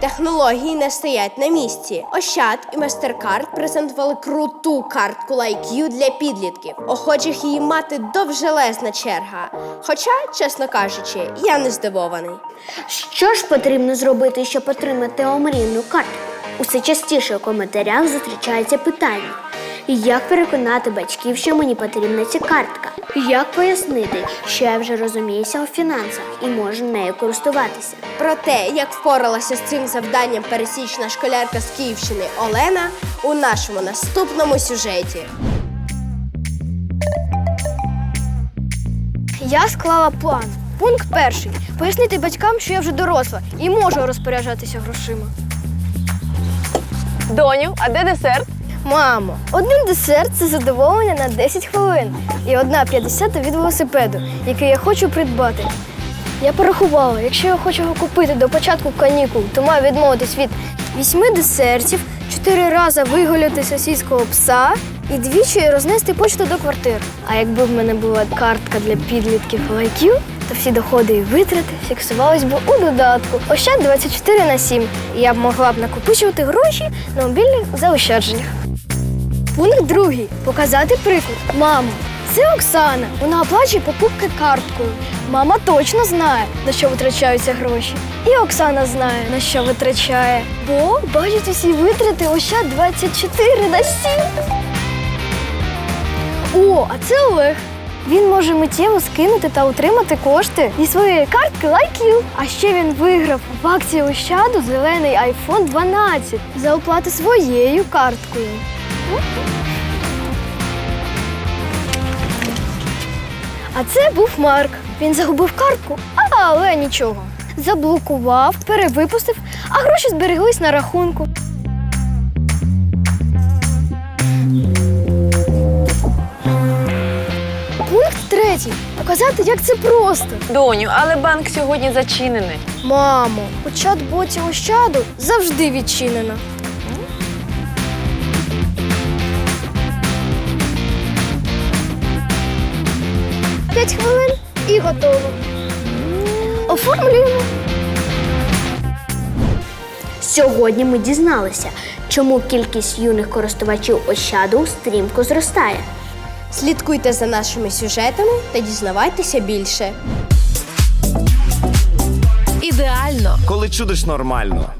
технології не стоять на місці. Ощад і MasterCard презентували круту картку LikeU для підлітків. Охочих її мати довжелезна черга. Хоча, чесно кажучи, я не здивований. Що ж потрібно зробити, щоб отримати омрійну картку? Усе частіше у коментарях зустрічається питання. Як переконати батьків, що мені потрібна ця картка? Як пояснити, що я вже розуміюся у фінансах і можу нею користуватися? Про те, як впоралася з цим завданням пересічна школярка з Київщини Олена у нашому наступному сюжеті. Я склала план. Пункт перший пояснити батькам, що я вже доросла і можу розпоряджатися грошима. Доню, а де десерт? Мамо, один десерт це задоволення на 10 хвилин і одна 50 від велосипеду, який я хочу придбати. Я порахувала, якщо я хочу його купити до початку канікул, то маю відмовитись від 8 десертів, 4 рази вигуляти сусідського пса і двічі рознести почту до квартир. А якби в мене була картка для підлітків лайків, то всі доходи і витрати фіксувались б у додатку Ощад 24 на 7. І я б могла б накопичувати гроші на мобільних заощадженнях. Пункт другий показати приклад. Мамо, це Оксана. Вона оплачує покупки карткою. Мама точно знає, на що витрачаються гроші. І Оксана знає, на що витрачає. Бо бачить усі витрати Ощад 24 на 7. О, а це Олег. Він може миттєво скинути та отримати кошти зі своєї картки LikeU. А ще він виграв в акції Ощаду зелений iPhone 12 за оплату своєю карткою. А це був Марк. Він загубив картку, але нічого. Заблокував, перевипустив, а гроші збереглись на рахунку. Пункт третій. Показати, як це просто. Доню, але банк сьогодні зачинений. Мамо, у чат-боті Ощаду завжди відчинено. І готово. Оформлюємо. Сьогодні ми дізналися, чому кількість юних користувачів Ощаду стрімко зростає. Слідкуйте за нашими сюжетами та дізнавайтеся більше. Ідеально Коли чудиш нормально.